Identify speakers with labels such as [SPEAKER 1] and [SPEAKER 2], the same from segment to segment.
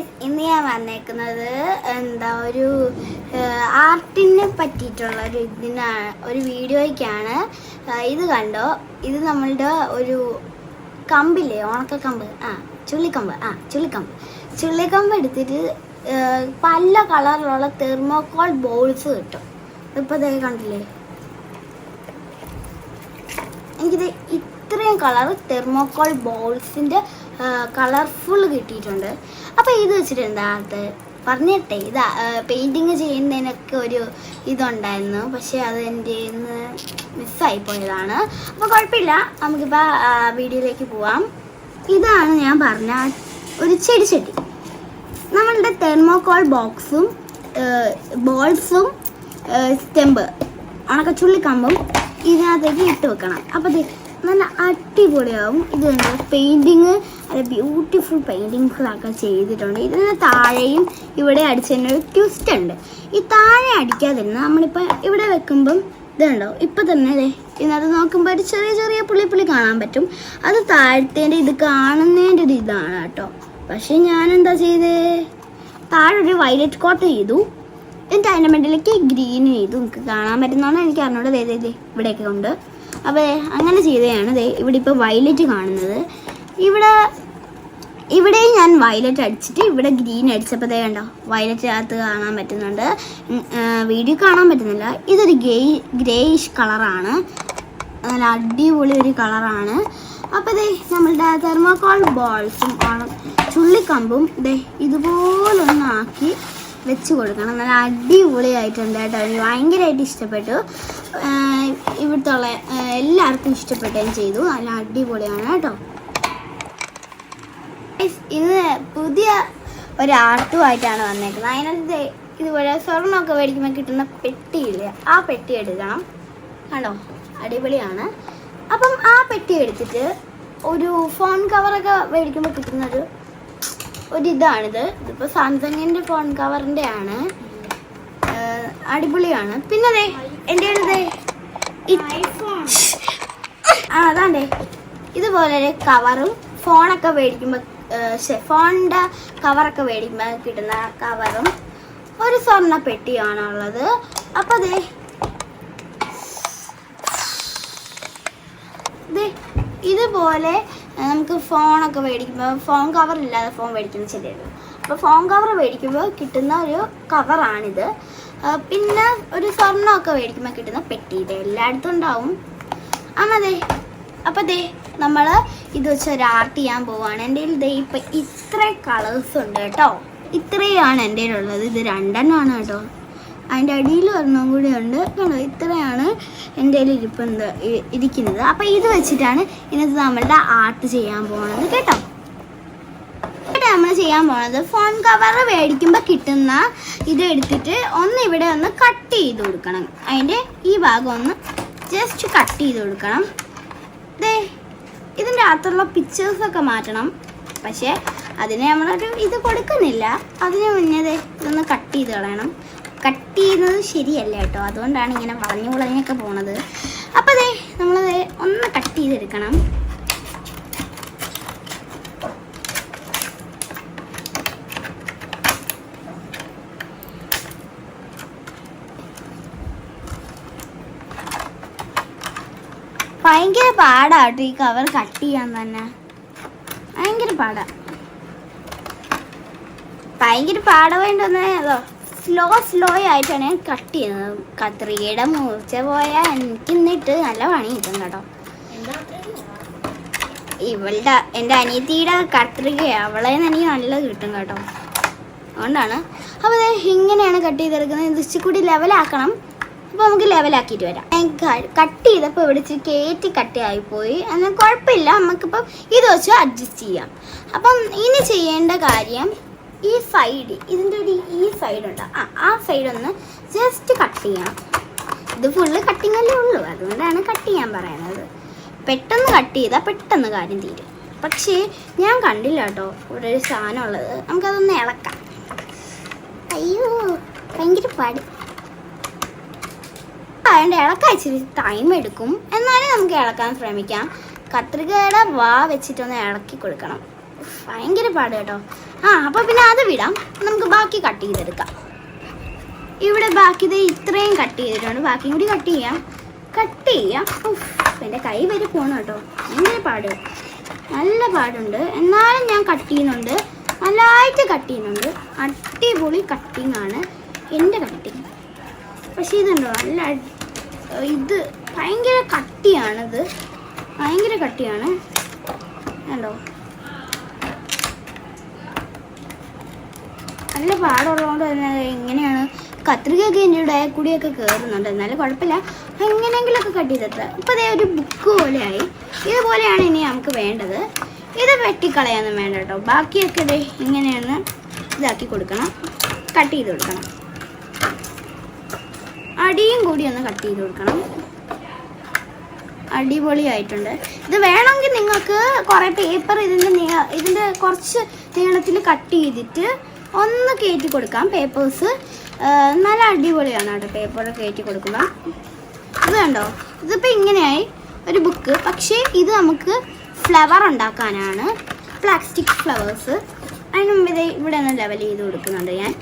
[SPEAKER 1] Guys, ഇന്ന് ഞാൻ വന്നേക്കുന്നത് എന്താ ഒരു ആർട്ടിനെ പറ്റിയിട്ടുള്ള ഒരു ഇതിനാണ് ഒരു വീഡിയോയ്ക്കാണ്. ഇത് കണ്ടോ? ഇത് നമ്മളുടെ ഒരു കമ്പില്ലേ? ഉണക്കക്കമ്പ് ആ ചുള്ളിക്കമ്പ്. ആ ചുള്ളിക്കമ്പ്. ചുള്ളിക്കമ്പ് എടുത്തിട്ട് പല കളറിലുള്ള തെർമോക്കോൾ ബോൾസ് കിട്ടും. ഇപ്പോൾ ദേ കണ്ടില്ലേ? എനിക്കിത് ഇത്രയും കളർ തെർമോക്കോൾ ബോൾസിന്റെ കളർഫുൾ കിട്ടിയിട്ടുണ്ട്. അപ്പോൾ ഇത് വെച്ചിട്ട് അത് പറഞ്ഞിട്ടെ ഇത് പെയിന്റിങ് ചെയ്യുന്നതിനൊക്കെ ഒരു ഇതുണ്ടായിരുന്നു. പക്ഷേ അത് എന്റെ ഇന്ന് മിസ്സായി പോയതാണ്. അപ്പോൾ കുഴപ്പമില്ല നമുക്കിപ്പോൾ വീഡിയോയിലേക്ക് പോവാം. ഇതാണ് ഞാൻ പറഞ്ഞ ഒരു ചെടി ചെടി. നമ്മളുടെ തെർമോകോൾ ബോക്സും ബോൾസും സ്റ്റെമ്പ് ഉണക്കച്ചുള്ളിക്കമ്പും ഇതിനകത്തേക്ക് ഇട്ട് വെക്കണം. അപ്പോൾ നല്ല അടിപൊളിയാവും. ഇത് തന്നെ പെയിന്റിങ് നല്ല ബ്യൂട്ടിഫുൾ പെയിന്റിങ്സൊക്കെ ചെയ്തിട്ടുണ്ട്. ഇതിന് താഴെയും ഇവിടെ അടിച്ചതിന് ഒരു ട്വിസ്റ്റ് ഉണ്ട്. ഈ താഴെ അടിക്കാതിരുന്ന നമ്മളിപ്പോൾ ഇവിടെ വെക്കുമ്പം ഇതുണ്ടാവും ഇപ്പം തന്നെ അല്ലേ ഇതിനകത്ത് നോക്കുമ്പോൾ ഒരു ചെറിയ ചെറിയ പുള്ളി പുള്ളി കാണാൻ പറ്റും. അത് താഴത്തേന്റെ ഇത് കാണുന്നതിന്റെ ഒരു ഇതാണ് കേട്ടോ. പക്ഷേ ഞാൻ എന്താ ചെയ്തേ? താഴെ ഒരു വൈലറ്റ് കോട്ട് ചെയ്തു. എന്നിട്ട് അതിന്റെ മെഡലിലേക്ക് ഗ്രീൻ ചെയ്തു. നിങ്ങൾക്ക് കാണാൻ പറ്റുന്നതാണ് എനിക്ക് അറിഞ്ഞൂടെ. ഇവിടെയൊക്കെ ഉണ്ട്. അപ്പോൾ അങ്ങനെ ചെയ്തതാണ്. ദേ ഇവിടെ ഇപ്പോൾ വയലറ്റ് കാണുന്നത്. ഇവിടെ ഇവിടെയും ഞാൻ വയലറ്റ് അടിച്ചിട്ട് ഇവിടെ ഗ്രീൻ അടിച്ചപ്പോൾ ദേ കണ്ടോ വയലറ്റ് അകത്ത് കാണാൻ പറ്റുന്നുണ്ട്. വീഡിയോ കാണാൻ പറ്റുന്നില്ല. ഇതൊരു ഗ്രേ ഗ്രേയിഷ് കളറാണ്. നല്ല അടിപൊളി ഒരു കളറാണ്. അപ്പോൾ ദേ നമ്മളുടെ തെർമോക്കോൾ ബോൾസും ചുള്ളിക്കമ്പും ദേ ഇതുപോലൊന്നാക്കി വെച്ച് കൊടുക്കണം. നല്ല അടിപൊളിയായിട്ടുണ്ട് കേട്ടോ. എനിക്ക് ഭയങ്കരമായിട്ട് ഇഷ്ടപ്പെട്ടു. ഇവിടുത്തെ എല്ലാവർക്കും ഇഷ്ടപ്പെടുകയും ചെയ്തു. നല്ല അടിപൊളിയാണ് കേട്ടോ. ഇത് പുതിയ ഒരു ആർട്ടുമായിട്ടാണ് വന്നേക്കുന്നത്. അതിനകത്ത് ഇതുപോലെ സ്വർണമൊക്കെ മേടിക്കുമ്പോൾ കിട്ടുന്ന പെട്ടിയില്ല ആ പെട്ടി എടുക്കണം. കണ്ടോ? അടിപൊളിയാണ്. അപ്പം ആ പെട്ടി എടുത്തിട്ട് ഒരു ഫോൺ കവറൊക്കെ മേടിക്കുമ്പോൾ കിട്ടുന്നൊരു ഒരിതാണിത്. ഇതിപ്പോൾ സാംസങ്ങിന്റെ ഫോൺ കവറിന്റെ ആണ് അടിപൊളിയാണ്. പിന്നെ ദേ എന്റെ ആ അതാണ്ടേ. ഇതുപോലെ ഒരു കവറും ഫോണൊക്കെ മേടിക്കുമ്പോൾ ഫോണിന്റെ കവറൊക്കെ മേടിക്കുമ്പോൾ കിട്ടുന്ന കവറും ഒരു സ്വർണ പെട്ടിയാണുള്ളത്. അപ്പോൾ ദേ ഇതുപോലെ നമുക്ക് ഫോണൊക്കെ മേടിക്കുമ്പോൾ ഫോൺ കവർ ഇല്ലാതെ ഫോൺ മേടിക്കുന്ന ശരിയല്ല. അപ്പോൾ ഫോൺ കവർ മേടിക്കുമ്പോൾ കിട്ടുന്ന ഒരു കവറാണിത്. പിന്നെ ഒരു സ്വർണമൊക്കെ മേടിക്കുമ്പോൾ കിട്ടുന്ന പെട്ടി. ഇത് എല്ലായിടത്തും ഉണ്ടാവും. ആമതേ അപ്പം ദേ നമ്മൾ ഇത് വെച്ച് ഒരു ആർട്ട് ചെയ്യാൻ പോവാണ്. എന്റെ കയ്യിൽ ദേ ഇപ്പം ഇത്ര കളേഴ്സ് ഉണ്ട് കേട്ടോ. ഇത്രയാണ് എന്റെ ഉള്ളത് ഇത് രണ്ടെണ്ണമാണ് കേട്ടോ. അതിന്റെ അടിയിൽ ഒരെണ്ണം കൂടി ഉണ്ട്. കണ്ടോ? ഇത്രയാണ് എന്റെ കയ്യിൽ ഇരിപ്പുണ്ട് ഇരിക്കുന്നത്. അപ്പം ഇത് വെച്ചിട്ടാണ് ഇന്നത്തെ നമ്മളുടെ ആർട്ട് ചെയ്യാൻ പോകുന്നത് കേട്ടോ. ചെയ്യാൻ പോണത് ഫോൺ കവർ മേടിക്കുമ്പോൾ കിട്ടുന്ന ഇത് എടുത്തിട്ട് ഒന്ന് ഇവിടെ ഒന്ന് കട്ട് ചെയ്ത് കൊടുക്കണം. അതിന്റെ ഈ ഭാഗം ഒന്ന് ജസ്റ്റ് കട്ട് ചെയ്ത് കൊടുക്കണം. ദേ ഇതിന്റെ അകത്തുള്ള പിക്ചേഴ്സൊക്കെ മാറ്റണം. പക്ഷേ അതിന് നമ്മളൊരു ഇത് കൊടുക്കുന്നില്ല. അതിന് മുന്നേ ഇതൊന്ന് കട്ട് ചെയ്ത് കളയണം. കട്ട് ചെയ്യുന്നത് ശരിയല്ല കേട്ടോ. അതുകൊണ്ടാണ് ഇങ്ങനെ വളഞ്ഞു വളഞ്ഞൊക്കെ പോണത്. അപ്പോൾ അതെ നമ്മളത് ഒന്ന് കട്ട് ചെയ്തെടുക്കണം. ഭയങ്കര പാടാട്ടോ ഈ കവർ കട്ട് ചെയ്യാൻ തന്നെ. ഭയങ്കര പാടാ. ഭയങ്കര പാട വേണ്ടതോ സ്ലോ സ്ലോ ആയിട്ടാണ് ഞാൻ കട്ട് ചെയ്യുന്നത്. കത്രികയുടെ മൂർച്ച പോയാൽ എനിക്ക് ഇന്നിട്ട് നല്ല പണി കിട്ടും കേട്ടോ. ഇവളുടെ എന്റെ അനിയത്തിയുടെ കത്രിക അവളെ എനിക്ക് നല്ലത് കിട്ടും കേട്ടോ. അതുകൊണ്ടാണ്. അപ്പോൾ ഇങ്ങനെയാണ് കട്ട് ചെയ്തെടുക്കുന്നത്. ഇത് ഇച്ചിരി കൂടി ലെവലാക്കണം അപ്പോൾ നമുക്ക് ലെവലാക്കിയിട്ട് വരാം. കട്ട് ചെയ്തപ്പോൾ ഇവിടെ ഇച്ചിരി കയറ്റി കട്ടിയായിപ്പോയി എന്നാൽ കുഴപ്പമില്ല. നമുക്കിപ്പം ഇത് വെച്ച് അഡ്ജസ്റ്റ് ചെയ്യാം. അപ്പം ഇനി ചെയ്യേണ്ട കാര്യം ഈ സൈഡ് ഇതിന്റെ ഒരു ഈ സൈഡ് ഉണ്ട്. ആ ആ സൈഡ് ഒന്ന് ജസ്റ്റ് കട്ട് ചെയ്യാം. ഇത് ഫുള്ള് കട്ടിങ് അല്ലേ ഉള്ളൂ. അതുകൊണ്ടാണ് കട്ട് ചെയ്യാൻ പറയുന്നത്. പെട്ടെന്ന് കട്ട് ചെയ്താൽ പെട്ടെന്ന് കാര്യം തീരും. പക്ഷേ ഞാൻ കണ്ടില്ല കേട്ടോ ഇവിടെ ഒരു സാധനം ഉള്ളത്. നമുക്കതൊന്ന് ഇളക്കാം. അയ്യോ ഭയങ്കര പാട് അതിന്റെ ഇളക്കാൻ ഇച്ചിരി ടൈം എടുക്കും. എന്നാലും നമുക്ക് ഇളക്കാൻ ശ്രമിക്കാം. കത്രികയുടെ വാ വെച്ചിട്ടൊന്ന് ഇളക്കി കൊടുക്കണം. ഭയങ്കര പാട് കേട്ടോ. ആ അപ്പോൾ പിന്നെ അത് വിടാം. നമുക്ക് ബാക്കി കട്ട് ചെയ്തെടുക്കാം. ഇവിടെ ബാക്കി ഇത് ഇത്രയും കട്ട് ചെയ്തിട്ടുണ്ട്. ബാക്കിയും കൂടി കട്ട് ചെയ്യാം. കട്ട് ചെയ്യാം. എന്റെ കൈ വരെ പോകണം കേട്ടോ. ഭയങ്കര പാട്. നല്ല പാടുണ്ട്. എന്നാലും ഞാൻ കട്ട് ചെയ്യുന്നുണ്ട്. നല്ലതായിട്ട് കട്ട് ചെയ്യുന്നുണ്ട്. അടിപൊളി കട്ടിങ് ആണ്. എന്റെ കട്ടിങ് പക്ഷേ ഇതുണ്ടോ? നല്ല ഇത് ഭയങ്കര കട്ടിയാണിത്. ഭയങ്കര കട്ടിയാണ്. കണ്ടോ? നല്ല പാടുള്ളതുകൊണ്ട് തന്നെ എങ്ങനെയാണ്? കത്രികയൊക്കെ എന്റെ ഇടയിൽ കൂടിയൊക്കെ കയറുന്നുണ്ട് എന്നാലും കുഴപ്പമില്ല. എങ്ങനെയെങ്കിലുമൊക്കെ കട്ട് ഇപ്പോൾ അതേ ഒരു ബുക്ക് പോലെയായി. ഇതുപോലെയാണ് ഇനി നമുക്ക് വേണ്ടത്. ഇത് വെട്ടിക്കളയാനൊന്നും വേണ്ട കേട്ടോ. ബാക്കിയൊക്കെ ഇതേ ഇങ്ങനെയാണ് ഇതാക്കി കൊടുക്കണം. കട്ട് ചെയ്ത് കൊടുക്കണം. അടിയും കൂടി ഒന്ന് കട്ട് ചെയ്ത് കൊടുക്കണം. അടിപൊളിയായിട്ടുണ്ട്. ഇത് വേണമെങ്കിൽ നിങ്ങൾക്ക് കുറേ പേപ്പർ ഇതിന്റെ ഇതിന്റെ കുറച്ച് നീളത്തിൽ കട്ട് ചെയ്തിട്ട് ഒന്ന് കയറ്റി കൊടുക്കാം പേപ്പേഴ്സ് നല്ല അടിപൊളിയാണ് കേട്ടോ പേപ്പർ കയറ്റി കൊടുക്കുമ്പോൾ ഇത് കണ്ടോ? ഇതിപ്പോൾ ഇങ്ങനെയായി. ഒരു ബുക്ക് പക്ഷേ ഇത് നമുക്ക് ഫ്ലവർ ഉണ്ടാക്കാനാണ്. പ്ലാസ്റ്റിക് ഫ്ലവേഴ്സ് അതിന് മുമ്പ് ഇവിടെ ഒന്ന് ലെവൽ ചെയ്ത് കൊടുക്കുന്നുണ്ട് ഞാൻ.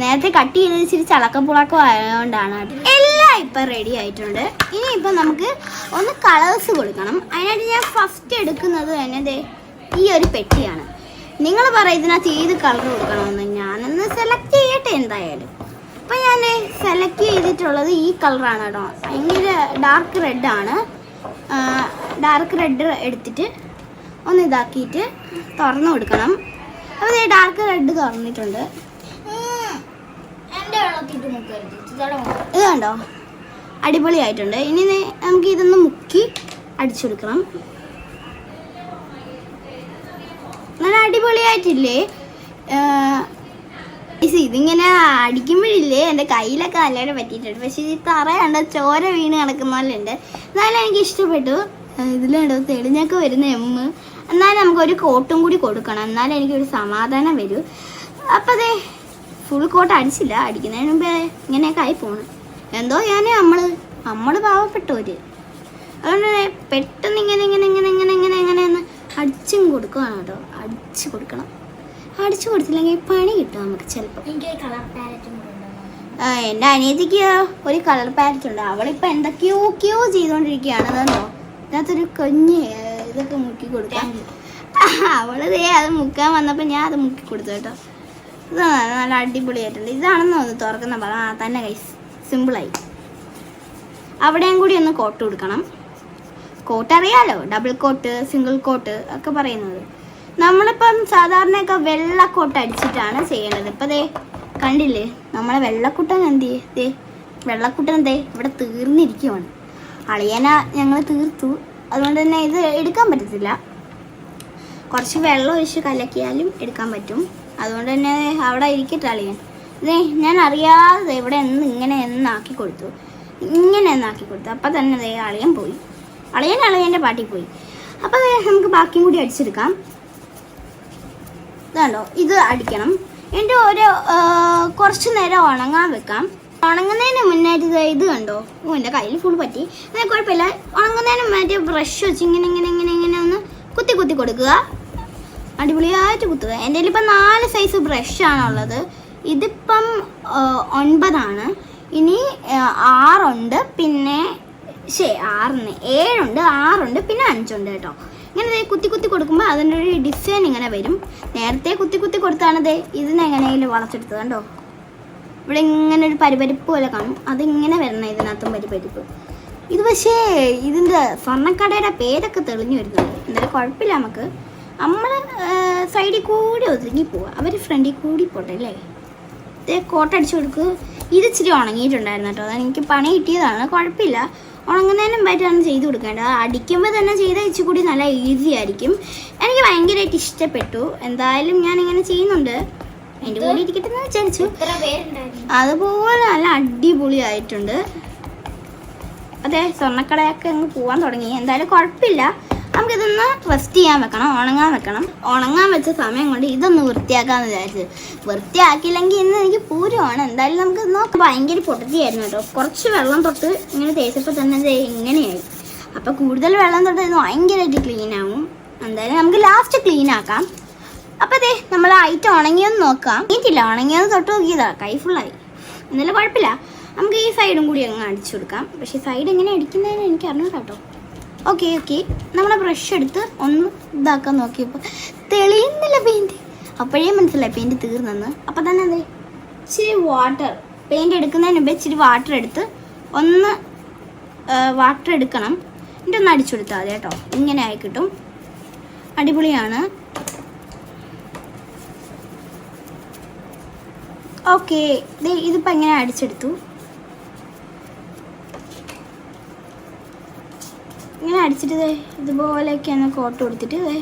[SPEAKER 1] നേരത്തെ കട്ട് ചെയ്തത് ഇച്ചിരി ചളക്കപ്പുളക്കം ആയതുകൊണ്ടാണ്. എല്ലാം ഇപ്പം റെഡി ആയിട്ടുണ്ട്. ഇനി ഇപ്പം നമുക്ക് ഒന്ന് കളേഴ്സ് കൊടുക്കണം. അതിനായിട്ട് ഞാൻ ഫസ്റ്റ് എടുക്കുന്നത് തന്നെ ഈ ഒരു പെട്ടിയാണ്. നിങ്ങൾ പറ ഇതിനകത്ത് ഏത് കളർ കൊടുക്കണമെന്ന് ഞാനൊന്ന് സെലക്ട് ചെയ്യട്ടെ എന്തായാലും. അപ്പം ഞാൻ സെലക്ട് ചെയ്തിട്ടുള്ളത് ഈ കളറാണ് കേട്ടോ. ഭയങ്കര ഡാർക്ക് റെഡാണ് ഡാർക്ക് റെഡ് എടുത്തിട്ട് ഒന്ന് ഇതാക്കിയിട്ട് തുറന്നു കൊടുക്കണം. അപ്പോൾ ഡാർക്ക് റെഡ് തുറന്നിട്ടുണ്ട്. ഇത് കണ്ടോ? അടിപൊളിയായിട്ടുണ്ട്. ഇനി നമുക്ക് ഇതൊന്ന് മുക്കി അടിച്ചെടുക്കണം. നല്ല അടിപൊളിയായിട്ടില്ലേ? ഇതിങ്ങനെ അടിക്കുമ്പോഴില്ലേ എന്റെ കയ്യിലൊക്കെ നല്ലവണ്ണം പറ്റിയിട്ടുണ്ട്. പക്ഷേ ഈ തറയാണ്ട് ചോര വീണ് കിടക്കുന്ന പോലെ ഉണ്ട് എന്നാലും എനിക്ക് ഇഷ്ടപ്പെട്ടു. ഇതിലുണ്ടോ തെളിഞ്ഞൊക്കെ വരുന്ന എമ്മ്. എന്നാലും നമുക്കൊരു കോട്ടും കൂടി കൊടുക്കണം. എന്നാലും എനിക്കൊരു സമാധാനം വരൂ. അപ്പം അതെ ഫുൾ കോട്ട് അടിച്ചില്ല. അടിക്കുന്നതിന് മുമ്പേ ഇങ്ങനെയൊക്കെ ആയി പോണ്. എന്തോ ഞാൻ നമ്മൾ നമ്മൾ പാവപ്പെട്ടവര്. അതുകൊണ്ട് പെട്ടെന്ന് ഇങ്ങനെ ഇങ്ങനെ ഇങ്ങനെ ഇങ്ങനെ ഇങ്ങനെ ഇങ്ങനെ ഒന്ന് അടിച്ചും കൊടുക്കുകയാണ് കേട്ടോ. അടിച്ചു കൊടുക്കണം. അടിച്ചു കൊടുത്തില്ലെങ്കിൽ പണി കിട്ടും നമുക്ക് ചിലപ്പോൾ എന്റെ അനിയത്തിക്ക് ഒരു കളർ പാലറ്റ് ഉണ്ട്. അവളിപ്പോൾ എന്തൊക്കെയോ ക്യോ ചെയ്തുകൊണ്ടിരിക്കുകയാണ് അതോ ഇതിനകത്തൊരു കുഞ്ഞ് ഇതൊക്കെ മുക്കി കൊടുക്കാൻ. അവൾ ദേ അത് മുക്കാൻ വന്നപ്പോൾ ഞാൻ അത് മുക്കി കൊടുത്തു കേട്ടോ. ഇത് നല്ല അടിപൊളിയായിട്ടുണ്ട്. ഇതാണെന്ന് ഒന്ന് തുറക്കുന്ന പഴം ആ തന്നെ കൈസ് സിമ്പിളായി അവിടെയും കൂടി ഒന്ന് കോട്ട് കൊടുക്കണം. കോട്ട് അറിയാലോ? ഡബിൾ കോട്ട് സിംഗിൾ കോട്ട് ഒക്കെ പറയുന്നത്. നമ്മളിപ്പം സാധാരണയൊക്കെ വെള്ളക്കോട്ട് അടിച്ചിട്ടാണ് ചെയ്യേണ്ടത് ഇപ്പം ദേ കണ്ടില്ലേ? നമ്മളെ വെള്ളക്കുട്ടൻ എന്ത്? ദേ വെള്ളക്കുട്ടൻ ദേ ഇവിടെ തീർന്നിരിക്കുവാണ്. അളിയന ഞങ്ങൾ തീർത്തു. അതുകൊണ്ട് തന്നെ ഇത് എടുക്കാൻ പറ്റത്തില്ല. കുറച്ച് വെള്ളം ഒഴിച്ച് കലക്കിയാലും എടുക്കാൻ പറ്റും. അതുകൊണ്ട് തന്നെ അവിടെ ഇരിക്കട്ടെ അളിയൻ ഇതേ ഞാൻ അറിയാതെ ഇവിടെ എന്ന് ഇങ്ങനെ എന്നാക്കി കൊടുത്തു. ഇങ്ങനെ എന്നാക്കി കൊടുത്തു. അപ്പം തന്നെ ദേ അളിയൻ പോയി. അളിയൻ അളിയന്റെ പാട്ടിൽ പോയി. അപ്പം അതേ നമുക്ക് ബാക്കിയും കൂടി അടിച്ചെടുക്കാം. ഇതാണ്ടോ ഇത് അടിക്കണം. എന്റെ ഒരു കുറച്ച് നേരം ഉണങ്ങാൻ വെക്കാം. ഉണങ്ങുന്നതിന് മുന്നായിട്ട് ഇത് കണ്ടോ? ഓ എന്റെ കയ്യിൽ ഫുൾ പറ്റി. എന്നാൽ കുഴപ്പമില്ല. ഉണങ്ങുന്നതിന് മുന്നായിട്ട് ബ്രഷ് വെച്ച് ഇങ്ങനെ ഇങ്ങനെ ഇങ്ങനെ ഇങ്ങനെ ഒന്ന് കുത്തി കുത്തി കൊടുക്കുക. അടിപൊളിയായിട്ട് കുത്തുക. എന്റെ ഇപ്പം നാല് സൈസ് ബ്രഷാണുള്ളത് ഇതിപ്പം ഒൻപതാണ്. ഇനി ആറുണ്ട്. പിന്നെ ശരി ആറിന്. ഏഴുണ്ട് ആറുണ്ട് പിന്നെ അഞ്ചുണ്ട് കേട്ടോ. ഇങ്ങനെ കുത്തി കുത്തി കൊടുക്കുമ്പോൾ അതിന്റെ ഒരു ഡിസൈൻ ഇങ്ങനെ വരും. നേരത്തെ കുത്തി കുത്തി കൊടുത്താണത് ദേ ഇതിനെങ്ങനെയെങ്കിലും വളച്ചെടുത്തത് കണ്ടോ? ഇവിടെ ഇങ്ങനെ ഒരു പരിപരിപ്പ് പോലെ കാണും. അതിങ്ങനെ വരണം ഇതിനകത്തും പരിപരിപ്പ്. ഇത് പക്ഷേ ഇതിന്റെ സ്വർണക്കടയുടെ പേരൊക്കെ തെളിഞ്ഞു വരുന്നുണ്ട്. എന്തായാലും കുഴപ്പമില്ല നമുക്ക്. നമ്മൾ സൈഡിൽ കൂടി ഒതുങ്ങി പോവുക അവർ ഫ്രണ്ടിൽ കൂടി പോട്ടെ അല്ലേ? ഇത് കോട്ടടിച്ചു കൊടുക്കുക ഇത് ഇച്ചിരി ഉണങ്ങിയിട്ടുണ്ടായിരുന്നു കേട്ടോ. അതാണ് എനിക്ക് പണി കിട്ടിയതാണ്. കുഴപ്പമില്ല. ഉണങ്ങുന്നതിനും പറ്റാണ് ചെയ്ത് കൊടുക്കേണ്ടത്. അടിക്കുമ്പോൾ തന്നെ ചെയ്ത് ഇച്ചിരി കൂടി നല്ല ഈസി ആയിരിക്കും. എനിക്ക് ഭയങ്കരമായിട്ട് ഇഷ്ടപ്പെട്ടു. എന്തായാലും ഞാൻ ഇങ്ങനെ ചെയ്യുന്നുണ്ട് എന്റെ കൂടെ ഇരിക്കട്ടെ എന്ന് വിചാരിച്ചു അതുപോലെ നല്ല അടിപൊളിയായിട്ടുണ്ട്. അതെ സ്വർണക്കടയൊക്കെ അങ്ങ് പോകാൻ തുടങ്ങി. എന്തായാലും കുഴപ്പമില്ല. നമുക്കിതൊന്ന് റെസ്റ്റ് ചെയ്യാൻ വെക്കണം ഉണങ്ങാൻ വെക്കണം. ഉണങ്ങാൻ വെച്ച സമയം കൊണ്ട് ഇതൊന്ന് വൃത്തിയാക്കാന്ന് വിചാരിച്ചത് വൃത്തിയാക്കിയില്ലെങ്കിൽ ഇന്ന് എനിക്ക് പൂരമാണ്. എന്തായാലും നമുക്ക് നോക്കാം. ഭയങ്കര പൊട്ടത്തിയായിരുന്നു കേട്ടോ. കുറച്ച് വെള്ളം തൊട്ട് ഇങ്ങനെ തേച്ചപ്പോൾ തന്നെ ഇത് ഇങ്ങനെയായി. അപ്പോൾ കൂടുതൽ വെള്ളം തൊട്ട് ഇത് ഭയങ്കരമായിട്ട് ക്ലീൻ ആവും. എന്തായാലും നമുക്ക് ലാസ്റ്റ് ക്ലീൻ ആക്കാം. അപ്പോൾ അതെ നമ്മൾ ഐറ്റം ഉണങ്ങിയെന്ന് നോക്കാം. നീറ്റില്ല ഉണങ്ങിയത് തൊട്ട് നോക്കിയതാ. കൈ ഫുള്ളായി എന്നാലും കുഴപ്പമില്ല. നമുക്ക് ഈ സൈഡും കൂടി അങ്ങ് അടിച്ചു കൊടുക്കാം. പക്ഷേ സൈഡ് എങ്ങനെ അടിക്കുന്നതെന്ന് എനിക്ക് അറിഞ്ഞു കേട്ടോ. ഓക്കെ ഓക്കെ നമ്മൾ ബ്രഷ് എടുത്ത് ഒന്ന് ഇതാക്കാൻ നോക്കിയപ്പോൾ തെളിയുന്നില്ല പെയിന്റ് അപ്പോഴേ മനസ്സിലായി പെയിന്റ് തീർന്നെന്ന്. അപ്പോൾ തന്നെ എന്തേ ഇച്ചിരി വാട്ടർ പെയിന്റ് എടുക്കുന്നതിന് മുമ്പ് ഇച്ചിരി വാട്ടർ എടുത്ത് ഒന്ന് വാട്ടർ എടുക്കണം. എന്നിട്ട് ഒന്ന് അടിച്ചു കൊടുത്താൽ മതി കേട്ടോ. ഇങ്ങനെ ആയി കിട്ടും. അടിപൊളിയാണ്. ഓക്കെ ഇതിപ്പോൾ എങ്ങനെ അടിച്ചെടുത്തു? ഇങ്ങനെ അടിച്ചിട്ട് ഇതേ ഇതുപോലെയൊക്കെ ഒന്ന് കോട്ട് കൊടുത്തിട്ട് ഇതേ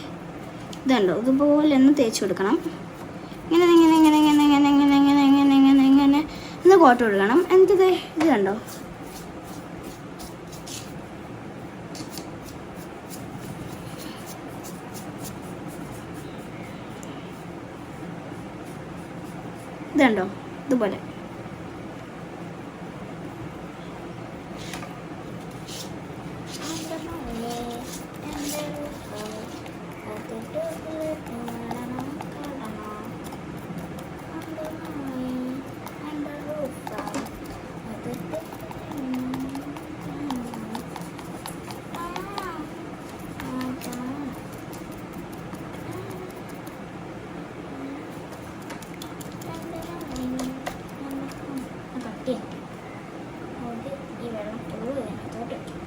[SPEAKER 1] ഇതുണ്ടോ? ഇതുപോലെ ഒന്ന് തേച്ച് കൊടുക്കണം. ഇങ്ങനെ ഇങ്ങനെ ഇങ്ങനെ ഇങ്ങനെ ഇങ്ങനെ ഇങ്ങനെ ഇങ്ങനെ ഇങ്ങനെ ഇങ്ങനെ ഇങ്ങനെ ഒന്ന് കോട്ട് കൊടുക്കണം. എന്നിട്ട് ദേ ഇത് കണ്ടോ? ഇതുണ്ടോ? ഇതുപോലെ
[SPEAKER 2] ഈ വെള്ളം ഫുള്ള് ഇതിനകത്തോട്ട് വെക്കും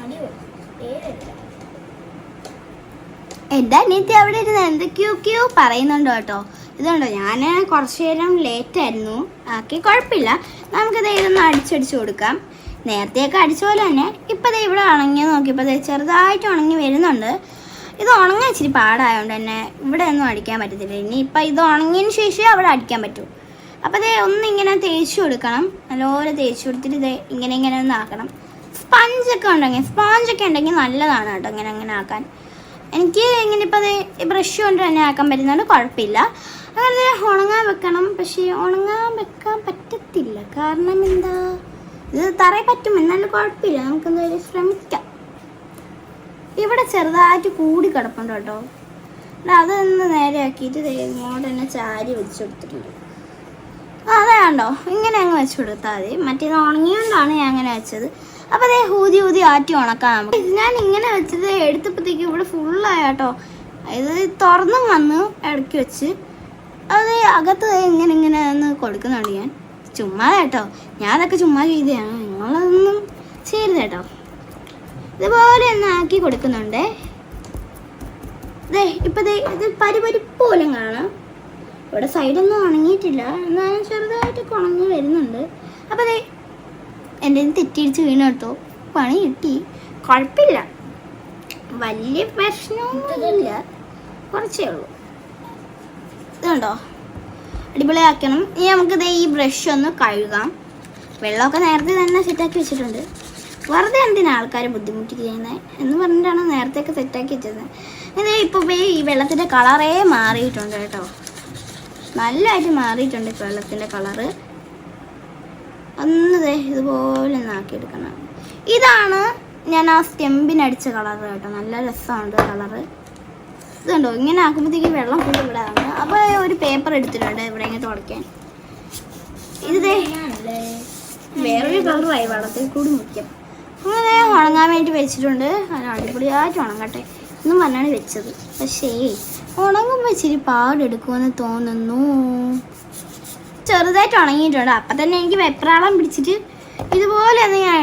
[SPEAKER 2] അടിപൊളി പേരില്ല
[SPEAKER 1] എന്റെ അനിയത്തി അവിടെ ഇരുന്ന് എന്തൊക്കെയൊക്കെയോ പറയുന്നുണ്ട് കേട്ടോ. ഇതുണ്ടോ ഞാൻ കുറച്ച് നേരം ലേറ്റ് ആയിരുന്നു. ആക്കി കുഴപ്പമില്ല. നമുക്കിത് ഇതൊന്ന് അടിച്ചടിച്ച് കൊടുക്കാം. നേരത്തെയൊക്കെ അടിച്ച പോലെ തന്നെ ഇപ്പം ദേ ഇവിടെ ഉണങ്ങി നോക്കിയപ്പോൾ ദേ ചെറുതായിട്ട് ഉണങ്ങി വരുന്നുണ്ട്. ഇത് ഉണങ്ങാൻ ഇച്ചിരി പാടായതുകൊണ്ട് തന്നെ ഇവിടെ ഒന്നും അടിക്കാൻ പറ്റത്തില്ല. ഇനി ഇപ്പം ഇത് ഉണങ്ങിയതിന് ശേഷം അവിടെ അടിക്കാൻ പറ്റൂ. അപ്പോൾ ദേ ഒന്നിങ്ങനെ തേച്ച് കൊടുക്കണം. നല്ലപോലെ തേച്ച് കൊടുത്തിട്ട് ഇതേ ഇങ്ങനെ ഇങ്ങനെ ഒന്ന് ആക്കണം. സ്പഞ്ചൊക്കെ ഉണ്ടെങ്കിൽ സ്പോഞ്ചൊക്കെ ഉണ്ടെങ്കിൽ നല്ലതാണ് കേട്ടോ ഇങ്ങനെ അങ്ങനെ ആക്കാൻ. എനിക്ക് ഇങ്ങനെ ഇപ്പോൾ അത് ബ്രഷ് കൊണ്ട് തന്നെ ആക്കാൻ പറ്റുന്നതുകൊണ്ട് കുഴപ്പമില്ല. അങ്ങനെ ഉണങ്ങാൻ വെക്കണം. പക്ഷേ ഉണങ്ങാൻ വെക്കാൻ പറ്റത്തില്ല. കാരണം എന്താ? ഇത് തറയിൽ പറ്റും. എന്നാലും കുഴപ്പമില്ല. നമുക്ക് എന്തായാലും ശ്രമിക്കാം. ഇവിടെ ചെറുതായിട്ട് കൂടി കിടപ്പുണ്ട് കേട്ടോ. അതൊന്ന് നേരെയാക്കിയിട്ട് ഇങ്ങോട്ട് തന്നെ ചാരി വെച്ച് കൊടുത്തിട്ടുണ്ട്. അതാണ്ടോ ഇങ്ങനെ അങ്ങ് വെച്ച് കൊടുത്താൽ മറ്റേത് ഉണങ്ങിയോണ്ടാണ് ഞാൻ അങ്ങനെ വെച്ചത്. അപ്പോൾ അതേ ഊതി ഊതി ആറ്റി ഉണക്കാം നമുക്ക്. ഞാൻ ഇങ്ങനെ വെച്ചത് എടുത്തപ്പോഴത്തേക്ക് ഇവിടെ ഫുള്ളായ കേട്ടോ ഇത് തുറന്നും വന്നു ഇടയ്ക്ക് വെച്ച്. അത് അകത്ത് ഇങ്ങനെ ഇങ്ങനെ ഒന്ന് കൊടുക്കുന്നുണ്ട് ഞാൻ. ചുമ്മാ കേട്ടോ ഞാൻ അതൊക്കെ ചുമ്മാ ചെയ്തതാണ്. നിങ്ങളതൊന്നും ചെയ്യരുത് കേട്ടോ ഇതുപോലെ ഒന്ന് ആക്കി കൊടുക്കുന്നുണ്ട്. ദേ ഇപ്പം ദേ ഇത് പരിപരിപ്പോലും കാണാം. ഇവിടെ സൈഡൊന്നും ഉണങ്ങിയിട്ടില്ല. എന്നാലും ചെറുതായിട്ട് ഉണങ്ങി വരുന്നുണ്ട്. അപ്പോൾ ദേ എന്റെ തെറ്റിയിടിച്ച് വീണ് കേട്ടോ പണി കിട്ടി. കുഴപ്പമില്ല. വലിയ പ്രശ്നമൊന്നുമില്ല. കുറച്ചേ ഉള്ളൂ. ഇതുണ്ടോ അടിപൊളിയാക്കണം. ഇനി നമുക്ക് ദേ ഈ ബ്രഷ് ഒന്ന് കഴുകാം. വെള്ളമൊക്കെ നേരത്തെ തന്നെ സെറ്റാക്കി വെച്ചിട്ടുണ്ട്. വെറുതെ എന്തിനാ ആൾക്കാർ ബുദ്ധിമുട്ടിക്കുന്നത്? എന്ന് പറഞ്ഞിട്ടാണ് നേരത്തെയൊക്കെ സെറ്റാക്കി വെച്ചത് ഇത് ഇപ്പോൾ ഈ വെള്ളത്തിന്റെ കളറേ മാറിയിട്ടുണ്ട് കേട്ടോ. നല്ലതായിട്ട് മാറിയിട്ടുണ്ട് ഇപ്പോൾ വെള്ളത്തിന്റെ കളറ് ഒന്ന് ദേ ഇതുപോലെ ആക്കിയെടുക്കണം. ഇതാണ് ഞാൻ ആ സ്റ്റെമ്പിനടിച്ച കളർ കേട്ടോ. നല്ല രസമുണ്ട് കളറ്. ഇതുണ്ടോ? ഇങ്ങനെ ആക്കുമ്പോഴത്തേക്ക് വെള്ളം കൂടി ഇവിടെ ആണ്. അപ്പോൾ ഒരു പേപ്പർ എടുത്തിട്ടുണ്ട് ഇവിടെ ഇങ്ങനെ തുടയ്ക്കാൻ ഇത് വേറൊരു കളറുമായി വെള്ളത്തിൽ കൂടി മുറിക്കാം അങ്ങനെ ഉണങ്ങാൻ വേണ്ടി വെച്ചിട്ടുണ്ട്. അത് അടിപൊളിയായിട്ട് ഉണങ്ങട്ടെ. എന്നും പറഞ്ഞാണ് വെച്ചത്. പക്ഷേ ഉണങ്ങുമ്പോൾ ഇച്ചിരി പാടെടുക്കുമെന്ന് തോന്നുന്നു. ചെറുതായിട്ട് ഉണങ്ങിയിട്ടുണ്ട്. അപ്പം തന്നെ എനിക്ക് വെപ്രാളം പിടിച്ചിട്ട് ഇതുപോലെ ഒന്ന് ഞാൻ